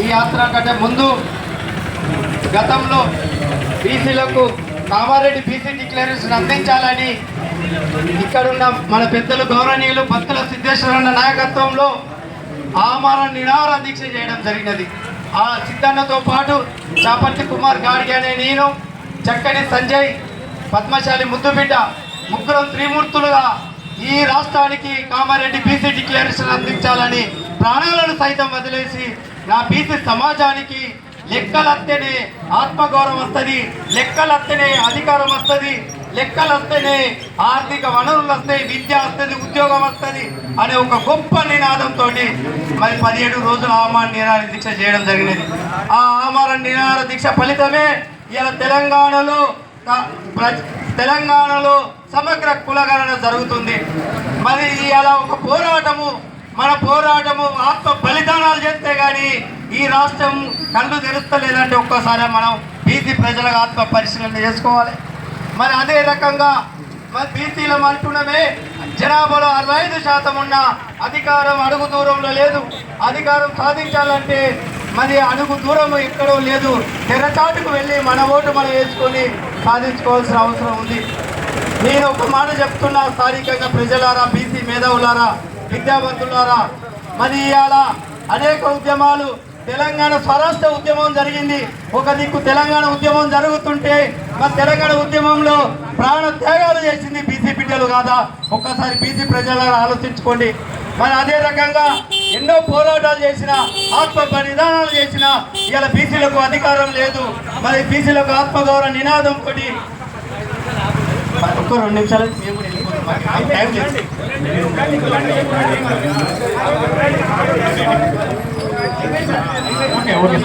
ఈ యాత్ర కంటే ముందు గతంలో బీసీలకు కామారెడ్డి బీసీ డిక్లరేషన్ అందించాలని ఇక్కడున్న మన పెద్దలు గౌరవనీయులు భక్తుల సిద్ధేశ్వరన్న నాయకత్వంలో ఆమరణ నిరాహార దీక్ష చేయడం జరిగినది. ఆ సిద్ధన్నతో పాటు చాపర్తి కుమార్ గాడి అనే నేను చక్కని సంజయ్ పద్మశాలి ముద్దుబిడ్డ ముగ్గురం త్రిమూర్తులుగా ఈ రాష్ట్రానికి కామారెడ్డి బీసీ డిక్లరేషన్ అందించాలని ప్రాణాలను సైతం వదిలేసి నా బీసీ సమాజానికి లెక్కలత్తేనే ఆత్మగౌరవం వస్తుంది లెక్కలత్తేనే అధికారం వస్తుంది లెక్కలొస్తేనే ఆర్థిక వనరులు వస్తాయి విద్య వస్తుంది ఉద్యోగం వస్తుంది అనే ఒక గొప్ప నినాదంతో మరి పదిహేడు రోజులు ఆమార నిరాహార దీక్ష చేయడం జరిగినది. ఆ ఆమరణ నిరాహార దీక్ష ఫలితమే ఇలా తెలంగాణలో తెలంగాణలో సమగ్ర కులగణన జరుగుతుంది. మరి ఇలా ఒక పోరాటము మన పోరాటము ఆత్మ బలిదానాలు చేస్తే కానీ ఈ రాష్ట్రం కళ్ళు తెరుస్తలేదంటే ఒక్కసారి మనం బీసీ ప్రజలకు ఆత్మ పరిశీలన చేసుకోవాలి. మరి అదే రకంగా మరి బీసీలం అంటున్నమే జనాభాలో అరవై ఐదు శాతం ఉన్న అధికారం అడుగు దూరంలో లేదు. అధికారం సాధించాలంటే మరి అడుగు దూరం ఎక్కడో లేదు. తెరచాటుకు వెళ్ళి మన ఓటు మనం వేసుకొని సాధించుకోవాల్సిన అవసరం ఉంది. నేను ఒక మాట చెప్తున్నా స్థానికంగా ప్రజలారా బీసీ మేధావులారా. విద్యావంతులారా మరి ఇవాళ అనేక ఉద్యమాలు తెలంగాణ స్వరాష్ట్ర ఉద్యమం జరిగింది. ఒక దిక్కు తెలంగాణ ఉద్యమం జరుగుతుంటే మరి తెలంగాణ ఉద్యమంలో ప్రాణ త్యాగాలు చేసింది బీసీ బిడ్డలు కాదా? ఒక్కసారి బీసీ ప్రజలను ఆలోచించుకోండి. మరి అదే రకంగా ఎన్నో పోరాటాలు చేసిన ఆత్మ నిదానాలు చేసిన ఇలా బీసీలకు అధికారం లేదు. మరి బీసీలకు ఆత్మగౌరవ నినాదం ఒకటి. ఒక్క రెండు నిమిషాలు మేము టైం లేదు. Okay okay.